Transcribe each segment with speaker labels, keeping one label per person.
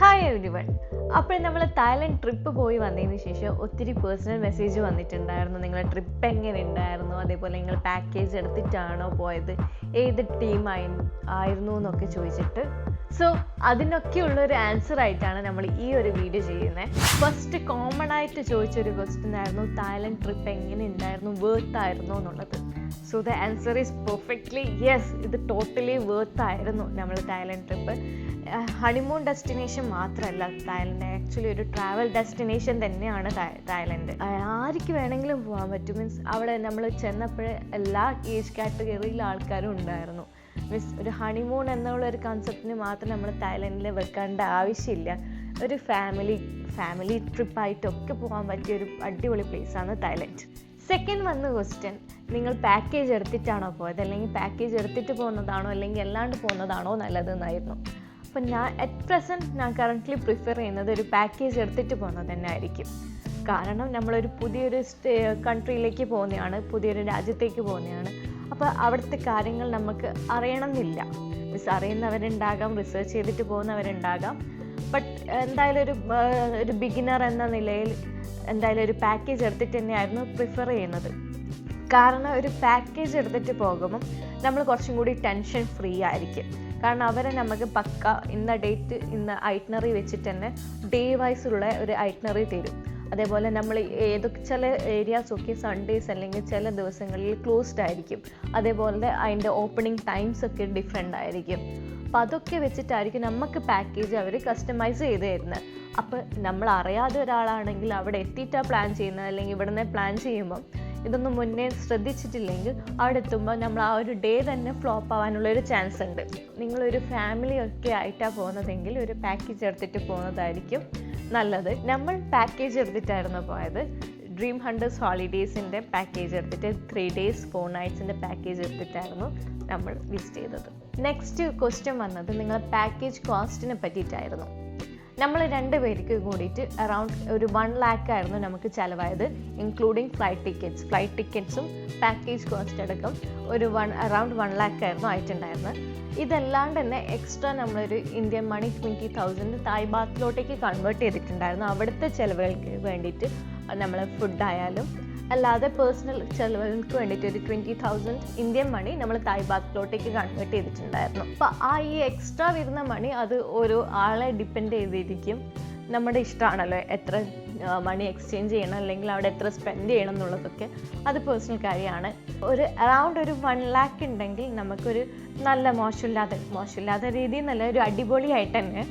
Speaker 1: Hi every one അപ്പോൾ നമ്മൾ Thailand trip പോയി വന്നതിന് ശേഷം ഒത്തിരി പേഴ്സണൽ മെസ്സേജ് വന്നിട്ടുണ്ടായിരുന്നു. നിങ്ങളുടെ ട്രിപ്പ് എങ്ങനെ ഉണ്ടായിരുന്നു അതേപോലെ നിങ്ങൾ പാക്കേജ് എടുത്തിട്ടാണോ പോയത്? ഏത് ടീം ആയി ആയിരുന്നു എന്നൊക്കെ ചോദിച്ചിട്ട് സോ അതിനൊക്കെയുള്ള ഒരു ആൻസർ ആയിട്ടാണ് നമ്മൾ ഈ ഒരു വീഡിയോ ചെയ്യുന്നത് ഫസ്റ്റ് കോമൺ ആയിട്ട് ചോദിച്ച ഒരു ക്വസ്റ്റ്യൻ ആയിരുന്നു തായ്ലൻഡ് ട്രിപ്പ് എങ്ങനെ ഉണ്ടായിരുന്നു വേർത്ത് ആയിരുന്നു എന്നുള്ളത്. So the answer is perfectly yes ഇത് ടോട്ടലി വേർത്ത് ആയിരുന്നു നമ്മൾ തായ്ലൻഡ് ട്രിപ്പ് ഹണിമൂൺ ഡെസ്റ്റിനേഷൻ മാത്രമല്ല തായ്ലൻഡ് ആക്ച്വലി ഒരു ട്രാവൽ ഡെസ്റ്റിനേഷൻ തന്നെയാണ് തായ്ലൻഡ് ആ, ആർക്ക് വേണമെങ്കിലും പോകാൻ പറ്റും മീൻസ് അവിടെ നമ്മൾ ചെന്നപ്പോഴേ എല്ലാ ഏജ് കാറ്റഗറിയിലെ ആൾക്കാരും ഉണ്ടായിരുന്നു. മീൻസ് ഒരു ഹണിമൂൺ എന്നുള്ള ഒരു കൺസെപ്റ്റിന് മാത്രം നമ്മൾ തായ്ലൻഡിൽ വെക്കേണ്ട ആവശ്യമില്ല. ഒരു ഫാമിലി ഫാമിലി ട്രിപ്പായിട്ടൊക്കെ പോകാൻ പറ്റിയ ഒരു അടിപൊളി പ്ലേസാണ് തായ്ലൻഡ് സെക്കൻഡ് വന്ന് ക്വസ്റ്റ്യൻ നിങ്ങൾ പാക്കേജ് എടുത്തിട്ടാണോ പോയത്? അല്ലെങ്കിൽ പാക്കേജ് എടുത്തിട്ട് പോകുന്നതാണോ? അല്ലെങ്കിൽ അല്ലാണ്ട് പോകുന്നതാണോ നല്ലതെന്നായിരുന്നു? അപ്പം ഞാൻ അറ്റ് പ്രസന്റ് ഞാൻ കറന്റ്ലി പ്രിഫർ ചെയ്യുന്നത് ഒരു പാക്കേജ് എടുത്തിട്ട് പോകുന്നത് തന്നെ ആയിരിക്കും കാരണം നമ്മളൊരു പുതിയൊരു കൺട്രിയിലേക്ക് പോകുന്നതാണ് പുതിയൊരു രാജ്യത്തേക്ക് പോകുന്നതാണ്. അപ്പോൾ അവിടുത്തെ കാര്യങ്ങൾ നമുക്ക് അറിയണമെന്നില്ല. മീൻസ് അറിയുന്നവരുണ്ടാകാം റിസർച്ച് ചെയ്തിട്ട് പോകുന്നവരുണ്ടാകാം. ബട്ട് എന്തായാലും ഒരു ഒരു ബിഗിനർ എന്ന നിലയിൽ എന്തായാലും ഒരു പാക്കേജ് എടുത്തിട്ട് തന്നെയായിരുന്നു പ്രിഫർ ചെയ്യുന്നത്. കാരണം ഒരു പാക്കേജ് എടുത്തിട്ട് പോകുമ്പം നമ്മൾ കുറച്ചും കൂടി ടെൻഷൻ ഫ്രീ ആയിരിക്കും. കാരണം അവരെ നമുക്ക് പക്ക ഇന്ന ഡേറ്റ് ഇന്ന ഐറ്റ്നറി വെച്ചിട്ട് തന്നെ ഡേ വൈസുള്ള ഒരു ഐറ്റ്നറി തരും. അതേപോലെ നമ്മൾ ഏതൊക്കെ ചില ഏരിയാസ് ഒക്കെ സൺഡേസ് അല്ലെങ്കിൽ ചില ദിവസങ്ങളിൽ ക്ലോസ്ഡ് ആയിരിക്കും. അതേപോലെ അതിന്റെ ഓപ്പണിംഗ് ടൈംസ് ഒക്കെ ഡിഫറെന്റ് ആയിരിക്കും. അപ്പോൾ അതൊക്കെ വെച്ചിട്ടായിരിക്കും നമുക്ക് പാക്കേജ് അവർ കസ്റ്റമൈസ് ചെയ്ത് തരുന്നത് അപ്പോൾ നമ്മൾ അറിയാതെ ഒരാളാണെങ്കിൽ അവിടെ എത്തിയിട്ടാണ് പ്ലാൻ ചെയ്യുന്നത് അല്ലെങ്കിൽ ഇവിടെ നിന്ന് പ്ലാൻ ചെയ്യുമ്പം ഇതൊന്നും മുന്നേ ശ്രദ്ധിച്ചിട്ടില്ലെങ്കിൽ അവിടെ എത്തുമ്പോൾ നമ്മൾ ആ ഒരു ഡേ തന്നെ ഫ്ലോപ്പ് ആവാനുള്ള ഒരു ചാൻസ് ഉണ്ട്. നിങ്ങളൊരു ഫാമിലി ഒക്കെ ആയിട്ടാണ് പോകുന്നതെങ്കിൽ ഒരു പാക്കേജ് എടുത്തിട്ട് പോകുന്നതായിരിക്കും. നല്ലത്. നമ്മൾ പാക്കേജ് എടുത്തിട്ടായിരുന്നു പോയത്. ഡ്രീം ഹണ്ടേഴ്സ് ഹോളിഡേയ്സിന്റെ പാക്കേജ് എടുത്തിട്ട് ത്രീ ഡേയ്സ് ഫോർ നൈറ്റ്സിന്റെ പാക്കേജ് എടുത്തിട്ടായിരുന്നു നമ്മൾ വിസിറ്റ് ചെയ്തത്. നെക്സ്റ്റ് ക്വസ്റ്റ്യൻ വന്നത് നിങ്ങളെ പാക്കേജ് കോസ്റ്റിനെ പറ്റിയിട്ടായിരുന്നു. നമ്മൾ രണ്ട് പേർക്ക് കൂടിയിട്ട് അറൗണ്ട് ഒരു വൺ ലാക്ക് ആയിരുന്നു നമുക്ക് ചിലവായത് ഇൻക്ലൂഡിങ് ഫ്ലൈറ്റ് ടിക്കറ്റ്സ് ഫ്ലൈറ്റ് ടിക്കറ്റ്സും പാക്കേജ് കോസ്റ്റ് അടക്കം ഒരു വൺ അറൗണ്ട് വൺ ലാക്ക് ആയിരുന്നു ആയിട്ടുണ്ടായിരുന്നത്. ഇതല്ലാണ്ട് തന്നെ എക്സ്ട്രാ നമ്മളൊരു Indian money twenty thousand Thai ബാത്തിലോട്ടേക്ക് convert ചെയ്തിട്ടുണ്ടായിരുന്നു. അവിടുത്തെ ചിലവുകൾക്ക് വേണ്ടിയിട്ട് നമ്മൾ ഫുഡായാലും അല്ലാതെ പേഴ്സണൽ ചെലവുകൾക്ക് വേണ്ടിയിട്ട് ഒരു ട്വന്റി തൗസൻഡ് ഇന്ത്യൻ മണി നമ്മൾ തായ് ബാക്കിലോട്ടേക്ക് കൺവേർട്ട് ചെയ്തിട്ടുണ്ടായിരുന്നു. അപ്പോൾ ആ ഈ എക്സ്ട്രാ വരുന്ന മണി അത് ഓരോ ആളെ ഡിപ്പെൻഡ് ചെയ്തിരിക്കും. നമ്മുടെ ഇഷ്ടമാണല്ലോ എത്ര മണി എക്സ്ചേഞ്ച് ചെയ്യണം അല്ലെങ്കിൽ അവിടെ എത്ര സ്പെൻഡ് ചെയ്യണം എന്നുള്ളതൊക്കെ. അത് പേഴ്സണൽ കാര്യമാണ്. ഒരു അറൗണ്ട് ഒരു വൺ ലാക്ക് ഉണ്ടെങ്കിൽ നമുക്കൊരു നല്ല മോശമില്ലാതെ മോശമില്ലാത്ത രീതിയിൽ നല്ല ഒരു അടിപൊളിയായിട്ട് തന്നെ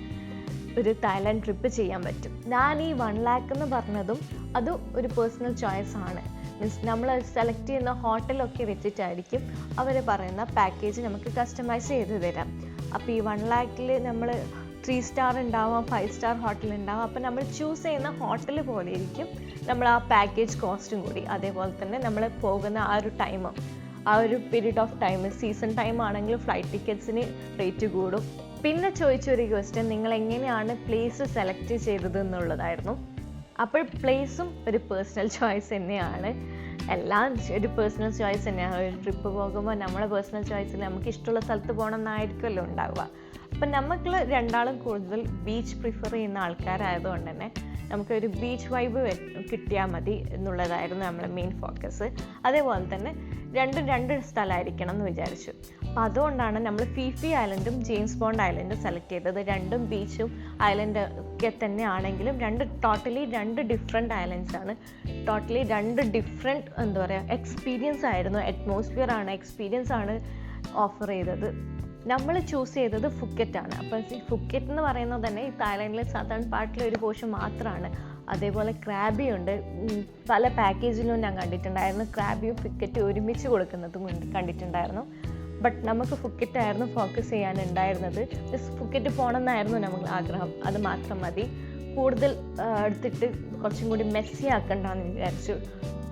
Speaker 1: ഒരു തായ്ലാൻഡ് ട്രിപ്പ് ചെയ്യാൻ പറ്റും. ഞാൻ ഈ വൺ ലാക്ക് എന്ന് പറഞ്ഞതും അത് ഒരു പേഴ്സണൽ ചോയ്സ് ആണ്. മീൻസ് നമ്മൾ സെലക്ട് ചെയ്യുന്ന ഹോട്ടലൊക്കെ വെച്ചിട്ടായിരിക്കും അവർ പറയുന്ന പാക്കേജ് നമുക്ക് കസ്റ്റമൈസ് ചെയ്ത് തരാം. അപ്പോൾ ഈ വൺ ലാക്കിൽ നമ്മൾ ത്രീ സ്റ്റാർ ഉണ്ടാവാം ഫൈവ് സ്റ്റാർ ഹോട്ടൽ ഉണ്ടാവാം. അപ്പോൾ നമ്മൾ ചൂസ് ചെയ്യുന്ന ഹോട്ടൽ പോലെ ഇരിക്കും. നമ്മൾ ആ പാക്കേജ് കോസ്റ്റും കൂടി. അതേപോലെ തന്നെ നമ്മൾ പോകുന്ന ആ ഒരു ടൈമും ആ ഒരു period of time season time ആണെങ്കിൽ ഫ്ലൈറ്റ് ടിക്കറ്റ്സിന് റേറ്റ് കൂടും. പിന്നെ ചോദിച്ചൊരു ക്വസ്റ്റ്യൻ നിങ്ങൾ എങ്ങനെയാണ് പ്ലേസ് സെലക്ട് ചെയ്തത് എന്നുള്ളതായിരുന്നു. അപ്പോൾ പ്ലേസും ഒരു പേഴ്സണൽ ചോയ്സ് തന്നെയാണ്. എല്ലാം ഒരു പേഴ്സണൽ ചോയ്സ് തന്നെയാണ് ഒരു ട്രിപ്പ് പോകുമ്പോൾ നമ്മളെ പേഴ്സണൽ ചോയ്സിൽ നമുക്ക് ഇഷ്ടമുള്ള സ്ഥലത്ത് പോകണം എന്നായിരിക്കുമല്ലോ ഉണ്ടാവുക. അപ്പം നമുക്ക് രണ്ടാളും കൂടുതൽ ബീച്ച് പ്രിഫർ ചെയ്യുന്ന ആൾക്കാരായതുകൊണ്ട് തന്നെ നമുക്കൊരു ബീച്ച് വൈബ് കിട്ടിയാൽ മതി എന്നുള്ളതായിരുന്നു നമ്മളെ മെയിൻ ഫോക്കസ് അതേപോലെ തന്നെ രണ്ടും രണ്ട് സ്ഥലമായിരിക്കണം എന്ന് വിചാരിച്ചു. അപ്പോൾ അതുകൊണ്ടാണ് നമ്മൾ ഫിഫി ഐലൻഡും ജെയിംസ് ബോണ്ട് ഐലൻഡും സെലക്ട് ചെയ്തത്. രണ്ടും ബീച്ചും ഐലൻഡ് ഒക്കെ തന്നെ ആണെങ്കിലും രണ്ട് ടോട്ടലി രണ്ട് ഡിഫറെന്റ് ഐലൻഡ്സ് ആണ്. ടോട്ടലി രണ്ട് ഡിഫറെന്റ് എന്താ പറയുക എക്സ്പീരിയൻസ് ആയിരുന്നു. അറ്റ്മോസ്ഫിയർ ആണ് എക്സ്പീരിയൻസ് ആണ് ഓഫർ ചെയ്തത്. നമ്മൾ ചൂസ് ചെയ്തത് ഫുക്കറ്റാണ് അപ്പോൾ ഈ ഫുക്കറ്റ് എന്ന് പറയുന്നത് തന്നെ ഈ തായ്ലൻഡിലെ സദേൺ പാർട്ടിലെ ഒരു പോർഷൻ മാത്രമാണ് അതേപോലെ ക്രാബി ഉണ്ട്. ഉം, പല പാക്കേജിലും ഞാൻ കണ്ടിട്ടുണ്ടായിരുന്നു. ക്രാബിയും ഫുക്കറ്റും ഒരുമിച്ച് കൊടുക്കുന്നതും കണ്ടിട്ടുണ്ടായിരുന്നു. ബട്ട് നമുക്ക് ഫുക്കറ്റായിരുന്നു ഫോക്കസ് ചെയ്യാനുണ്ടായിരുന്നത്. ജസ്റ്റ് ഫുക്കറ്റ് പോകണം എന്നായിരുന്നു നമുക്ക് ആഗ്രഹം. അത് മാത്രം മതി. കൂടുതൽ എടുത്തിട്ട് കുറച്ചും കൂടി മെസ്സി ആക്കണ്ടെന്ന് വിചാരിച്ചു.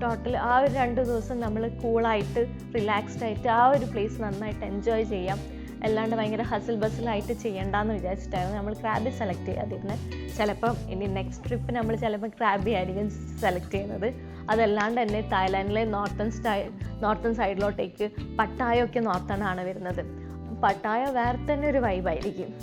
Speaker 1: ടോട്ടൽ ആ ഒരു രണ്ട് ദിവസം നമ്മൾ കൂളായിട്ട് റിലാക്സ്ഡ് ആയിട്ട് ആ ഒരു പ്ലേസ് നന്നായിട്ട് എൻജോയ് ചെയ്യാം. അല്ലാണ്ട് ഭയങ്കര ഹസിൽ ബസിലായിട്ട് ചെയ്യണ്ടെന്ന് വിചാരിച്ചിട്ടായിരുന്നു നമ്മൾ ക്രാബി സെലക്ട് ചെയ്യാതിരുന്നത്. ചിലപ്പം ഇനി നെക്സ്റ്റ് ട്രിപ്പ് നമ്മൾ ചിലപ്പോൾ ക്രാബി ആയിരിക്കും സെലക്ട് ചെയ്യുന്നത്. അതല്ലാണ്ട് തന്നെ തായ്ലാൻഡിലെ നോർത്തൺ സ്റ്റൈ നോർത്തൺ സൈഡിലോട്ടേക്ക് പട്ടായൊക്കെ നോർത്തേണാണ് വരുന്നത്. പട്ടായ വേറെ തന്നെ ഒരു വൈബായിരിക്കും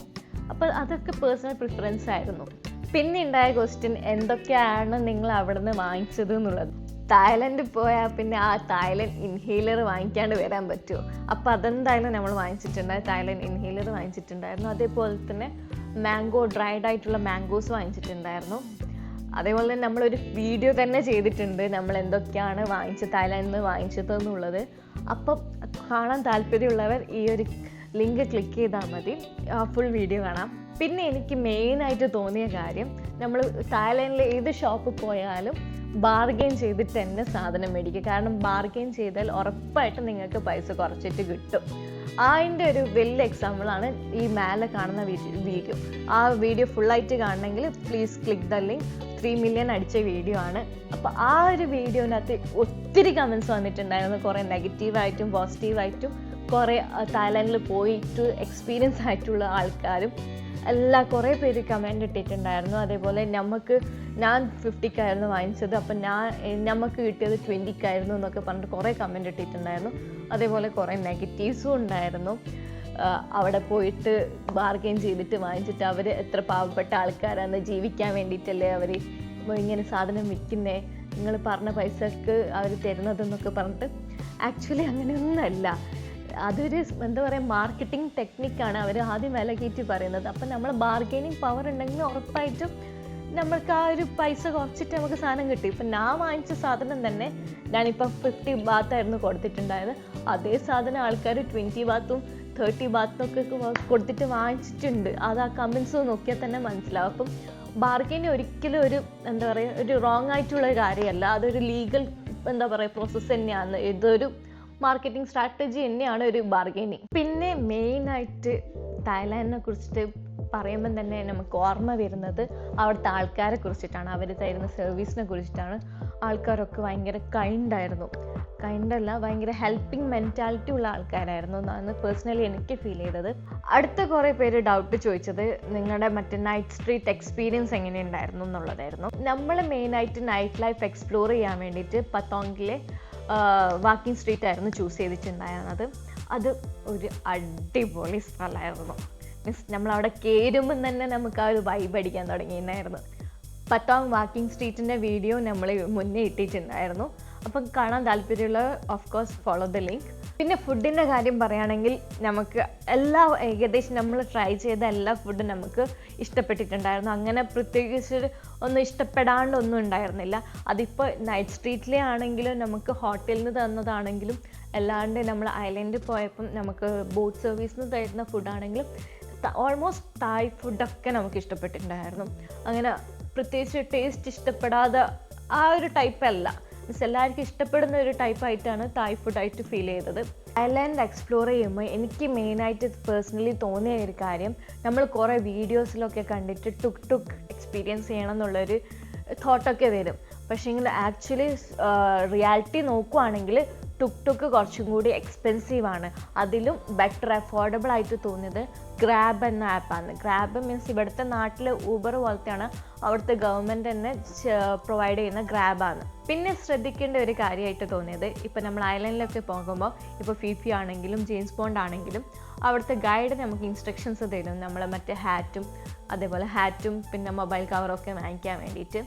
Speaker 1: അപ്പോൾ അതൊക്കെ പേഴ്സണൽ പ്രിഫറൻസ് ആയിരുന്നു. പിന്നെ ഉണ്ടായ ക്വസ്റ്റ്യൻ എന്തൊക്കെയാണ് നിങ്ങൾ അവിടെ നിന്ന് വാങ്ങിച്ചത് എന്നുള്ളത്? തായ്ലൻഡ് പോയാൽ പിന്നെ ആ തായ്ലൻഡ് ഇൻഹേലർ വാങ്ങിക്കാണ്ട് വരാൻ പറ്റുമോ അപ്പോൾ അതെന്തായാലും നമ്മൾ വാങ്ങിച്ചിട്ടുണ്ടായിരുന്നു തായ്ലൻഡ് ഇൻഹേലർ വാങ്ങിച്ചിട്ടുണ്ടായിരുന്നു. അതേപോലെ തന്നെ മാംഗോ ഡ്രൈഡ് ആയിട്ടുള്ള മാംഗോസ് വാങ്ങിച്ചിട്ടുണ്ടായിരുന്നു. അതേപോലെ തന്നെ നമ്മളൊരു വീഡിയോ തന്നെ ചെയ്തിട്ടുണ്ട്. നമ്മൾ എന്തൊക്കെയാണ് വാങ്ങിച്ചത് തായ്ലൻഡിൽ നിന്ന് വാങ്ങിച്ചത് എന്നുള്ളത്. അപ്പം കാണാൻ താല്പര്യമുള്ളവർ ഈ ഒരു ലിങ്ക് ക്ലിക്ക് ചെയ്താൽ മതി. ഫുൾ വീഡിയോ കാണാം. പിന്നെ എനിക്ക് മെയിനായിട്ട് തോന്നിയ കാര്യം നമ്മൾ തായ്ലൻഡിലെ ഏത് ഷോപ്പിൽ പോയാലും ബാർഗെയിൻ ചെയ്തിട്ട് തന്നെ സാധനം മേടിക്കുക കാരണം ബാർഗെയിൻ ചെയ്താൽ ഉറപ്പായിട്ട് നിങ്ങൾക്ക് പൈസ കുറച്ചിട്ട് കിട്ടും. അതിന്റെ ഒരു വലിയ എക്സാമ്പിളാണ് ഈ മേലെ കാണുന്ന വീഡിയോ ആ വീഡിയോ ഫുള്ളായിട്ട് കാണണമെങ്കിൽ please click the link three million അടിച്ച വീഡിയോ ആണ്. അപ്പോൾ ആ ഒരു വീഡിയോനകത്ത് ഒത്തിരി കമൻസ് വന്നിട്ടുണ്ടായിരുന്നു. കുറേ നെഗറ്റീവായിട്ടും പോസിറ്റീവായിട്ടും കുറേ തായ്ലാൻഡിൽ പോയിട്ട് എക്സ്പീരിയൻസ് ആയിട്ടുള്ള ആൾക്കാരും എല്ലാ കുറേ പേര് കമന്റ് ഇട്ടിട്ടുണ്ടായിരുന്നു. അതേപോലെ നമുക്ക് ഞാൻ ഫിഫ്റ്റിക്കായിരുന്നു വാങ്ങിച്ചത്. അപ്പം ഞാൻ നമുക്ക് കിട്ടിയത് ട്വന്റിക്കായിരുന്നു എന്നൊക്കെ പറഞ്ഞിട്ട് കുറേ കമന്റ് ഇട്ടിട്ടുണ്ടായിരുന്നു. അതേപോലെ കുറേ നെഗറ്റീവ്സും ഉണ്ടായിരുന്നു. അവിടെ പോയിട്ട് ബാർഗെയിൻ ചെയ്തിട്ട് വാങ്ങിച്ചിട്ട് അവർ എത്ര പാവപ്പെട്ട ആൾക്കാരാണ് ജീവിക്കാൻ വേണ്ടിയിട്ടല്ലേ അവർ ഇങ്ങനെ സാധനം വിൽക്കുന്നേ? നിങ്ങൾ പറഞ്ഞ പൈസക്ക് അവർ തരുന്നതെന്നൊക്കെ പറഞ്ഞിട്ട് ആക്ച്വലി അങ്ങനെയൊന്നുമല്ല. അതൊരു എന്താ പറയുക മാർക്കറ്റിംഗ് ടെക്നിക്കാണ് അവർ ആദ്യം വില കയറ്റി പറയുന്നത്. അപ്പം നമ്മൾ ബാർഗെയിനിങ് പവർ ഉണ്ടെങ്കിൽ ഉറപ്പായിട്ടും നമ്മൾക്ക് ആ ഒരു പൈസ കുറച്ചിട്ട് നമുക്ക് സാധനം കിട്ടി. ഇപ്പം ഞാൻ വാങ്ങിച്ച സാധനം തന്നെ ഞാനിപ്പോൾ ഫിഫ്റ്റി ബാത്തായിരുന്നു കൊടുത്തിട്ടുണ്ടായത്. അതേ സാധനം ആൾക്കാർ ട്വന്റി ബാത്തും തേർട്ടി ബാത്തൊക്കെ കൊടുത്തിട്ട് വാങ്ങിച്ചിട്ടുണ്ട്. അത് ആ കമൻസ് നോക്കിയാൽ തന്നെ മനസ്സിലാവും. അപ്പം ബാർഗെയിൻ ഒരിക്കലും ഒരു എന്താ പറയുക ഒരു റോങ് ആയിട്ടുള്ള കാര്യമല്ല. അതൊരു ലീഗൽ എന്താ പറയുക പ്രോസസ്സ് തന്നെയാണ്. ഇതൊരു മാർക്കറ്റിംഗ് സ്ട്രാറ്റജി തന്നെയാണ് ഒരു ബാർഗെയിനിങ് പിന്നെ മെയിനായിട്ട് തായ്ലാൻഡിനെ കുറിച്ചിട്ട് പറയുമ്പം തന്നെ നമുക്ക് ഓർമ്മ വരുന്നത് അവിടുത്തെ ആൾക്കാരെ കുറിച്ചിട്ടാണ്. അവർ തരുന്ന സർവീസിനെ കുറിച്ചിട്ടാണ്. ആൾക്കാരൊക്കെ ഭയങ്കര കൈൻഡായിരുന്നു കൈൻഡല്ല ഭയങ്കര ഹെൽപ്പിംഗ് മെന്റാലിറ്റി ഉള്ള ആൾക്കാരായിരുന്നു എന്നാണ് പേഴ്സണലി എനിക്ക് ഫീൽ ചെയ്തത്. അടുത്ത കുറേ പേര് ഡൗട്ട് ചോദിച്ചത് നിങ്ങളുടെ മറ്റേ നൈറ്റ് സ്ട്രീറ്റ് എക്സ്പീരിയൻസ് എങ്ങനെയുണ്ടായിരുന്നു എന്നുള്ളതായിരുന്നു. നമ്മൾ മെയിനായിട്ട് നൈറ്റ് ലൈഫ് എക്സ്പ്ലോർ ചെയ്യാൻ വേണ്ടിയിട്ട് പത്തോങ്കിലെ വാക്കിംഗ് സ്ട്രീറ്റ് ആയിരുന്നു ചൂസ് ചെയ്തിട്ടുണ്ടായിരുന്നത്. അത് ഒരു അടിപൊളി സ്ഥലമായിരുന്നു. മീൻസ് നമ്മളവിടെ കയറുമ്പം തന്നെ നമുക്ക് ആ ഒരു വൈബ് അടിക്കാൻ തുടങ്ങിയിട്ടുണ്ടായിരുന്നു. പത്താം വാക്കിംഗ് സ്ട്രീറ്റിന്റെ വീഡിയോ നമ്മൾ മുന്നേ ഇട്ടിട്ടുണ്ടായിരുന്നു. അപ്പം കാണാൻ താല്പര്യമുള്ള of course follow the link പിന്നെ ഫുഡിന്റെ കാര്യം പറയുകയാണെങ്കിൽ നമുക്ക് എല്ലാ ഏകദേശം നമ്മൾ ട്രൈ ചെയ്ത എല്ലാ ഫുഡും നമുക്ക് ഇഷ്ടപ്പെട്ടിട്ടുണ്ടായിരുന്നു. അങ്ങനെ പ്രത്യേകിച്ച് ഒന്നും ഇഷ്ടപ്പെടാണ്ട് ഒന്നും ഉണ്ടായിരുന്നില്ല. അതിപ്പോൾ നൈറ്റ് സ്ട്രീറ്റിലെ ആണെങ്കിലും നമുക്ക് ഹോട്ടലിൽ നിന്ന് തന്നതാണെങ്കിലും അല്ലാണ്ട് നമ്മൾ ഐലൻഡിൽ പോയപ്പം നമുക്ക് ബോട്ട് സർവീസിൽ നിന്ന് തരുന്ന ഫുഡാണെങ്കിലും ഓൾമോസ്റ്റ് തായ് ഫുഡൊക്കെ നമുക്ക് ഇഷ്ടപ്പെട്ടിട്ടുണ്ടായിരുന്നു. അങ്ങനെ പ്രത്യേകിച്ച് ടേസ്റ്റ് ഇഷ്ടപ്പെടാതെ ആ ഒരു ടൈപ്പല്ല മീൻസ് എല്ലാവർക്കും ഇഷ്ടപ്പെടുന്ന ഒരു ടൈപ്പ് ടൈപ്പായിട്ടാണ് തായ് ഫുഡായിട്ട് ഫീൽ ചെയ്തത്. തായ്ലാൻഡ് എക്സ്പ്ലോർ ചെയ്യുമ്പോൾ എനിക്ക് മെയിനായിട്ട് പേഴ്സണലി തോന്നിയ ഒരു കാര്യം നമ്മൾ കുറേ വീഡിയോസിലൊക്കെ കണ്ടിട്ട് ടുക്ക് ടുക്ക് എക്സ്പീരിയൻസ് ചെയ്യണം എന്നുള്ളൊരു തോട്ടൊക്കെ വരും. പക്ഷേ എങ്കിൽ ആക്ച്വലി റിയാലിറ്റി നോക്കുവാണെങ്കിൽ ടുക്ക് ടുക്ക് കുറച്ചും കൂടി എക്സ്പെൻസീവ് ആണ്. അതിലും ബെറ്റർ അഫോർഡബിൾ ആയിട്ട് തോന്നിയത് ഗ്രാബ് എന്ന ആപ്പാണ് ഗ്രാബ് മീൻസ് ഇവിടുത്തെ നാട്ടിൽ ഊബർ പോലത്തെയാണ് അവിടുത്തെ ഗവൺമെന്റ് തന്നെ പ്രൊവൈഡ് ചെയ്യുന്ന ഗ്രാബാണ് പിന്നെ ശ്രദ്ധിക്കേണ്ട ഒരു കാര്യമായിട്ട് തോന്നിയത് ഇപ്പോൾ നമ്മൾ ഐലൻഡിലൊക്കെ പോകുമ്പോൾ ഇപ്പോൾ ഫിഫി ആണെങ്കിലും ജെയിംസ് ബോണ്ട് ആണെങ്കിലും അവിടുത്തെ ഗൈഡ് നമുക്ക് ഇൻസ്ട്രക്ഷൻസ് തരും. നമ്മൾ മറ്റേ ഹാറ്റും അതേപോലെ ഹാറ്റും പിന്നെ മൊബൈൽ കവറൊക്കെ വാങ്ങിക്കാൻ വേണ്ടിയിട്ട്.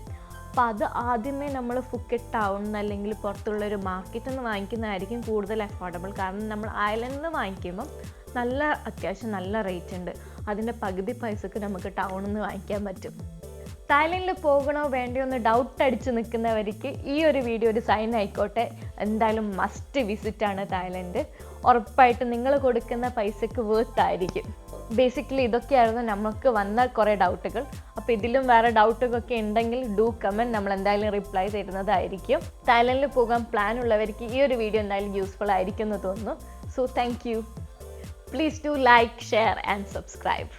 Speaker 1: അപ്പോൾ അത് ആദ്യമേ നമ്മൾ ഫുക്കറ്റ് ടൗൺ അല്ലെങ്കിൽ പുറത്തുള്ള ഒരു മാർക്കറ്റിൽ നിന്ന് വാങ്ങിക്കുന്നതായിരിക്കും കൂടുതൽ അഫോർഡബിൾ കാരണം നമ്മൾ അയലൻഡിൽ നിന്ന് വാങ്ങിക്കുമ്പം നല്ല അത്യാവശ്യം നല്ല റേറ്റ് ഉണ്ട്. അതിന്റെ പകുതി പൈസക്ക് നമുക്ക് ടൗണിൽ നിന്ന് വാങ്ങിക്കാൻ പറ്റും. തായ്ലൻഡിൽ പോകണോ വേണ്ടയോ എന്ന് ഡൗട്ട് അടിച്ച് നിൽക്കുന്നവർക്ക് ഈ ഒരു വീഡിയോ ഒരു സൈൻ ആയിക്കോട്ടെ. എന്തായാലും മസ്റ്റ് വിസിറ്റാണ് തായ്ലൻഡ്. ഉറപ്പായിട്ട് നിങ്ങൾ കൊടുക്കുന്ന പൈസക്ക് വേർത്ത് ആയിരിക്കും. ബേസിക്കലി ഇതൊക്കെയായിരുന്നു നമുക്ക് വന്ന കുറേ ഡൗട്ടുകൾ അപ്പോൾ ഇതിലും വേറെ ഡൗട്ടുകളൊക്കെ ഉണ്ടെങ്കിൽ ഡു കമന്റ് നമ്മൾ എന്തായാലും റിപ്ലൈ തരുന്നതായിരിക്കും. തായ്ലൻഡിൽ പോകാൻ പ്ലാൻ ഉള്ളവർക്ക് ഈ ഒരു വീഡിയോ എന്തായാലും യൂസ്ഫുൾ ആയിരിക്കും എന്ന് തോന്നുന്നു. So thank you please do like share and subscribe